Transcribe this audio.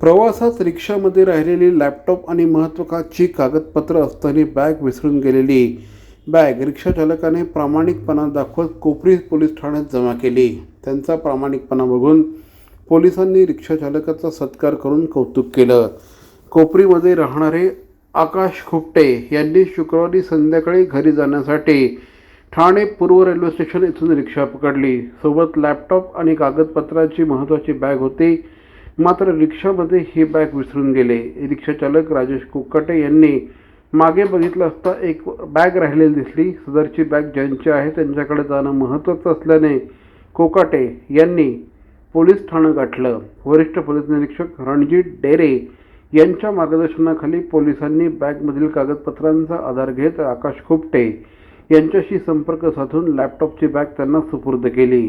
प्रवासात रिक्षामध्ये राहिलेली लॅपटॉप आणि महत्त्वाची कागदपत्र असताना बॅग विसरून गेलेली. बॅग रिक्षाचालकाने प्रामाणिकपणा दाखवत कोपरी पोलीस ठाण्यात जमा केली. त्यांचा प्रामाणिकपणा बघून पोलिसांनी रिक्षाचालकाचा सत्कार करून कौतुक केलं. कोपरीमध्ये राहणारे आकाश खुपटे यांनी शुक्रवारी संध्याकाळी घरी जाण्यासाठी ठाणे पूर्व रेल्वे स्टेशन येथून रिक्षा पकडली. सोबत लॅपटॉप आणि कागदपत्राची महत्त्वाची बॅग होती. मात्र रिक्षामध्ये ही बॅग विसरून गेले. रिक्षाचालक राजेश कोकाटे यांनी मागे बघितलं असता एक बॅग राहिलेली दिसली. सदरची बॅग ज्यांची आहे त्यांच्याकडे जाणं महत्त्वाचं असल्याने कोकाटे यांनी पोलीस ठाणं गाठलं. वरिष्ठ पोलीस निरीक्षक रणजित डेरे यांच्या मार्गदर्शनाखाली पोलिसांनी बॅगमधील कागदपत्रांचा आधार घेत आकाश खुपटे यांच्याशी संपर्क साधून लॅपटॉपची बॅग त्यांना सुपूर्द केली.